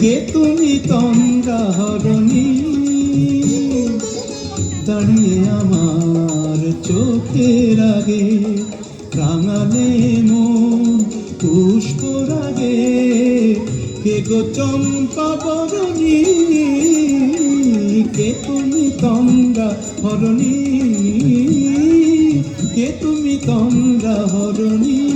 কে তুমি তন্দ্রা হরণী দাঁড়িয়ে আমার চোখের আগে রাঙালে মন পুষ্প রাগে কে গো চম্পা বরণী কে তুমি তন্দ্রা হরণী কে তুমি তন্দ্রা হরণী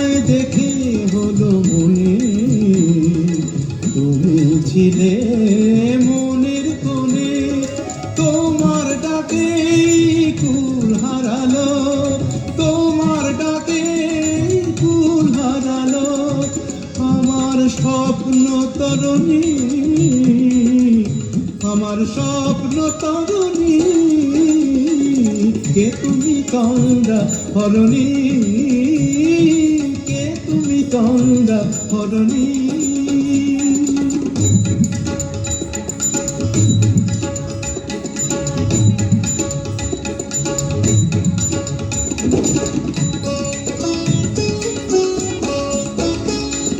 স্বপ্ন তরণী আমার স্বপ্ন তরণী কে তুমি কন্দা হরণী কে তুমি কন্দা হরণী?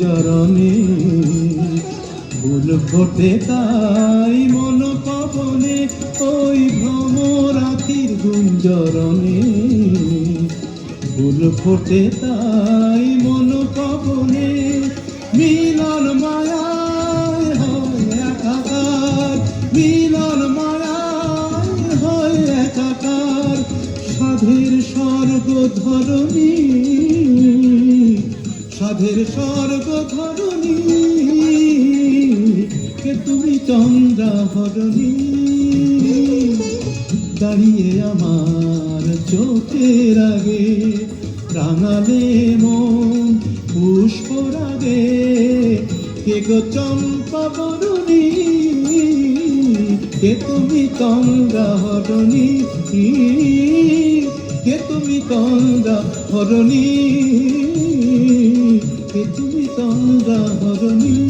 গুঞ্জরণে ফুল ফোটে তাই মন পবনে ওই ভ্রমর আখির গুঞ্জরণে ফুল ফোটে তাই মন পবনে মিলন স্বর্গ ধরণী সাধের স্বর্গ ধরণী কে তুমি চন্দ্রা হরণী দাঁড়িয়ে আমার চোখের আগে রাঙালে মন, পুষ্প রাগে, কে গো চম্পা বরণী? কে তুমি তন্দ্রা হরণী কে তুমি তন্দ্রা হরণী কে তুমি তন্দ্রা হরণী